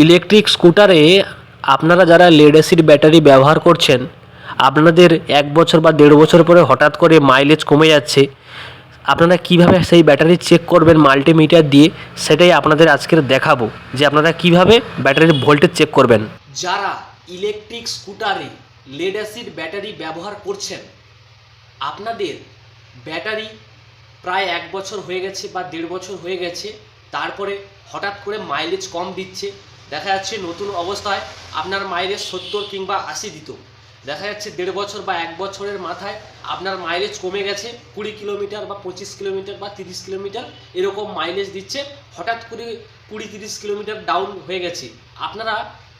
Electric স্কুটারে আপনারা যারা lead acid battery ব্যবহার করছেন, আপনাদের এক বছর বা দেড় বছর পরে হঠাৎ করে মাইলেজ কমে যাচ্ছে, আপনারা কীভাবে সেই ব্যাটারি চেক করবেন মাল্টিমিটার দিয়ে? সেটাই আপনাদের আজকের দেখাবো, যে আপনারা কীভাবে ব্যাটারির ভোল্টেজ চেক করবেন। যারা ইলেকট্রিক স্কুটারে লেড অ্যাসিড ব্যাটারি ব্যবহার করছেন, আপনাদের ব্যাটারি প্রায় এক বছর হয়ে গেছে বা দেড় বছর হয়ে গেছে, তারপরে হঠাৎ করে মাইলেজ কম দিচ্ছে দেখা যাচ্ছে নতুন অবস্থায় আপনার মাইলেজ সত্তর কিংবা আশি দিত। দেখা যাচ্ছে দেড় বছর বা এক বছরের মাথায় আপনার মাইলেজ কমে গেছে, কুড়ি কিলোমিটার বা পঁচিশ কিলোমিটার বা তিরিশ কিলোমিটার এরকম মাইলেজ দিচ্ছে। হঠাৎ করে কুড়ি তিরিশ কিলোমিটার ডাউন হয়ে গেছে। আপনারা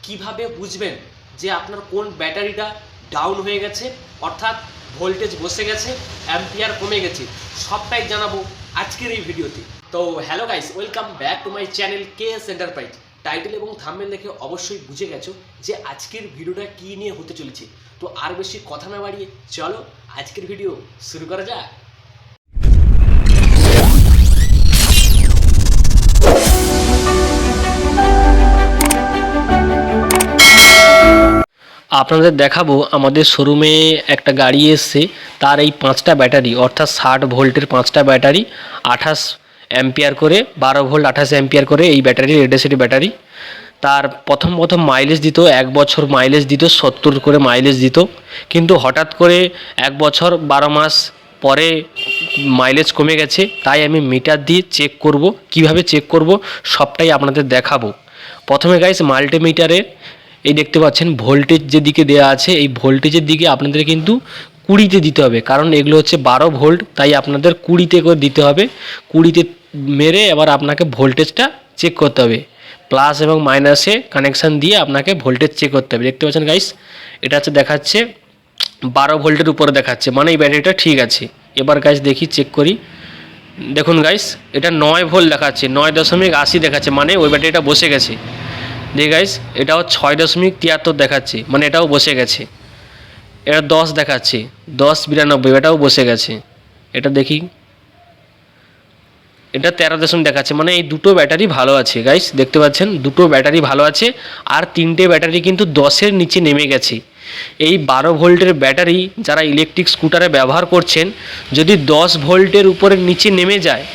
কীভাবে বুঝবেন যে আপনার কোন ব্যাটারিটা ডাউন হয়ে গেছে? অর্থাৎ ভোল্টেজ বসে গেছে অ্যাম্পিয়ার কমে গেছে। সবটাই জানাব আজকের এই ভিডিওতে। তো hello guys welcome back to my channel K S enterprise title এবং থাম্বনেল দেখে অবশ্যই বুঝে গেছো যে আজকের ভিডিওটা কী নিয়ে হতে চলেছে। তো আর বেশি কথা না বাড়িয়ে চলো আজকের ভিডিও শুরু করা যাক। আপনাদের দেখাবো, আমাদের শোরুমে একটা গাড়ি এসছে, তার এই পাঁচটা ব্যাটারি, অর্থাৎ ষাট ভোল্টের পাঁচটা ব্যাটারি, আঠাশ অ্যাম্পিয়ার করে, বারো ভোল্ট আঠাশ অ্যাম্পিয়ার করে এই ব্যাটারি রেডেসিটি ব্যাটারি। তার প্রথম প্রথম মাইলেজ দিত, এক বছর মাইলেজ দিত, সত্তর করে মাইলেজ দিত। কিন্তু হঠাৎ করে এক বছর, বারো মাস পরে মাইলেজ কমে গেছে, তাই আমি মিটার দিয়ে চেক করব। কীভাবে চেক করব? সবটাই আপনাদের দেখাবো। প্রথমে গাইস মাল্টিমিটারে এই দেখতে পাচ্ছেন ভোল্টেজ যেদিকে দেওয়া আছে, এই ভোল্টেজের দিকে আপনাদের কিন্তু কুড়িতে দিতে হবে। কারণ এগুলো হচ্ছে বারো ভোল্ট তাই আপনাদের কুড়িতে করে দিতে হবে। কুড়িতে মেরে এবার আপনাকে ভোল্টেজটা চেক করতে হবে। প্লাস এবং মাইনাসে কানেকশান দিয়ে আপনাকে ভোল্টেজ চেক করতে হবে। দেখতে পাচ্ছেন গাইস এটা হচ্ছে দেখাচ্ছে, বারো ভোল্টের উপরে দেখাচ্ছে। মানে এই ব্যাটারিটা ঠিক আছে। এবার গাইস দেখি চেক করি। দেখুন গাইস এটা নয় ভোল্ট দেখাচ্ছে, নয় দশমিক আশি দেখাচ্ছে। মানে ওই ব্যাটারিটা বসে গেছে। দেখি গাইস এটাও ছয় দশমিক তিয়াত্তর দেখাচ্ছে। মানে এটাও বসে গেছে। এটা দশ দেখাচ্ছে, দশ বিরানব্বই, এটাও বসে গেছে। এটা দেখি। এটা তেরো দশমিক দেখাচ্ছে। মানে এই দুটো ব্যাটারি ভালো আছে গাইস দেখতে পাচ্ছেন? দুটো ব্যাটারি ভালো আছে, আর তিনটে ব্যাটারি কিন্তু দশের নিচে নেমে গেছে। এই বারো ভোল্টের ব্যাটারি যারা ইলেকট্রিক স্কুটারে ব্যবহার করছেন, যদি দশ ভোল্টের উপরে নিচে নেমে যায়,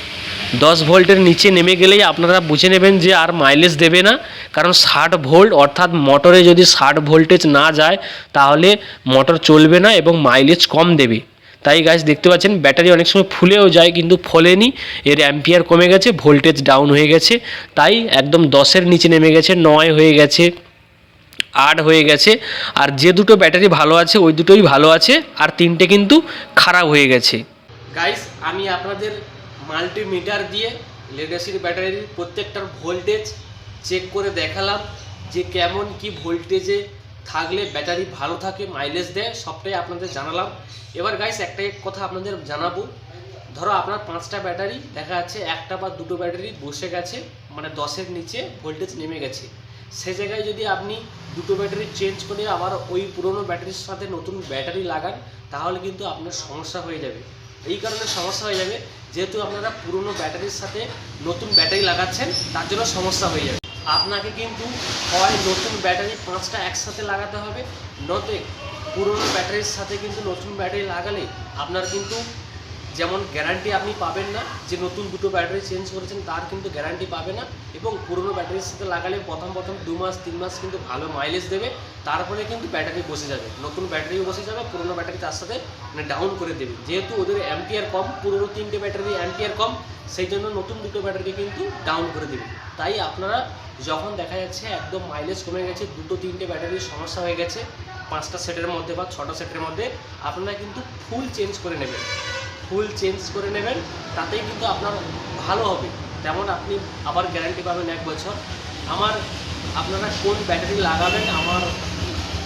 দশ ভোল্টের নিচে নেমে গেলেই আপনারা বুঝে নেবেন যে আর মাইলেজ দেবে না। কারণ ষাট ভোল্ট, অর্থাৎ মোটরে যদি ষাট ভোল্টেজ না যায়, তাহলে মোটর চলবে না এবং মাইলেজ কম দেবে। তাই গাছ দেখতে পাচ্ছেন ব্যাটারি অনেক সময় ফুলেও যায় কিন্তু ফলেনি। এর অ্যাম্পিয়ার কমে গেছে ভোল্টেজ ডাউন হয়ে গেছে। তাই একদম দশের নিচে নেমে গেছে, নয় হয়ে গেছে, আট হয়ে গেছে। আর যে দুটো ব্যাটারি ভালো আছে, ওই দুটোই ভালো আছে। আর তিনটে কিন্তু খারাপ হয়ে গেছে। গাইস আমি আপনাদের মাল্টিমিটার দিয়ে লেডাসির ব্যাটারির প্রত্যেকটার ভোল্টেজ চেক করে দেখালাম যে কেমন কি ভোল্টেজে থাকলে ব্যাটারি ভালো থাকে মাইলেজ দেয়, সবটাই আপনাদের জানালাম। এবার গাইস একটাই কথা আপনাদের জানাব। ধরো আপনার পাঁচটা ব্যাটারি দেখা যাচ্ছে একটা বা দুটো ব্যাটারি বসে গেছে মানে দশের নিচে ভোল্টেজ নেমে গেছে। সে জায়গায় যদি আপনি দুটো ব্যাটারি চেঞ্জ করে আবার ওই পুরনো ব্যাটারির সাথে নতুন ব্যাটারি লাগান, তাহলে কিন্তু আপনার সমস্যা হয়ে যাবে। এই কারণে সমস্যা হয়ে যাবে, যেহেতু আপনারা পুরনো ব্যাটারির সাথে নতুন ব্যাটারি লাগাচ্ছেন, তার জন্য সমস্যা হয়ে যাবে। আপনাকে কিন্তু হয় নতুন ব্যাটারি পাঁচটা একসাথে লাগাতে হবে। নতে পুরনো ব্যাটারির সাথে কিন্তু নতুন ব্যাটারি লাগালে আপনার কিন্তু যেমন গ্যারান্টি আপনি পাবেন না, যে নতুন দুটো ব্যাটারি চেঞ্জ করেছেন, তার কিন্তু গ্যারান্টি পাবে না এবং পুরনো ব্যাটারির সাথে লাগালে প্রথম প্রথম দু মাস, তিন মাস কিন্তু ভালো মাইলেজ দেবে, তারপরে কিন্তু ব্যাটারি বসে যাবে। নতুন ব্যাটারিও বসে যাবে, পুরনো ব্যাটারি তার সাথে মানে ডাউন করে দেবে। যেহেতু ওদের অ্যাম্পিয়ার কম, পুরনো তিনটে ব্যাটারি অ্যাম্পিয়ার কম, সেই জন্য নতুন দুটো ব্যাটারি কিন্তু ডাউন করে দেবে। তাই আপনারা যখন দেখা যাচ্ছে একদম মাইলেজ কমে গেছে, দুটো তিনটে ব্যাটারির সমস্যা হয়ে গেছে, পাঁচটা সেটের মধ্যে বা ছটা সেটের মধ্যে, আপনারা কিন্তু ফুল চেঞ্জ করে নেবেন। ফুল চেঞ্জ করে নেবেন, তাতেই কিন্তু আপনার ভালো হবে। তেমন আপনি আবার গ্যারান্টি পাবেন এক বছর। আমার আপনারা কোন ব্যাটারি লাগাবেন, আমার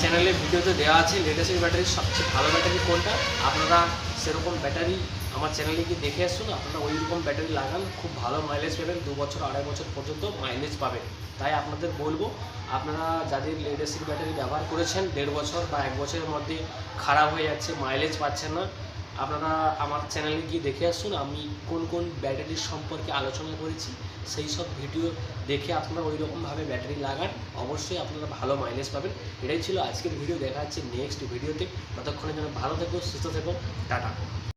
চ্যানেলে ভিডিওতে দেওয়া আছে লেটেস্ট ব্যাটারির সবচেয়ে ভালো ব্যাটারি কোনটা, আপনারা সেরকম ব্যাটারি আমার চ্যানেলে গিয়ে দেখে আসুন, আপনারা ওই রকম ব্যাটারি লাগান, খুব ভালো মাইলেজ পাবেন, দু বছর, আড়াই বছর পর্যন্ত মাইলেজ পাবেন। তাই আপনাদের বলব, আপনারা যাদের লেটেস্ট ব্যাটারি ব্যবহার করেছেন, দেড় বছর বা এক বছরের মধ্যে খারাপ হয়ে যাচ্ছে মাইলেজ পাচ্ছেন না আপনারা আমার চ্যানেলে গিয়ে দেখে আসুন, আমি কোন কোন ব্যাটারির সম্পর্কে আলোচনা করেছি, সেই সব ভিডিও দেখে আপনারা ওই রকমভাবে ব্যাটারি লাগান। অবশ্যই আপনারা ভালো মাইলেজ পাবেন। এটাই ছিল আজকের ভিডিও দেখা যাচ্ছে নেক্সট ভিডিওতে ততক্ষণে যেন ভালো থেকো, সুস্থ থেকো। টাটা।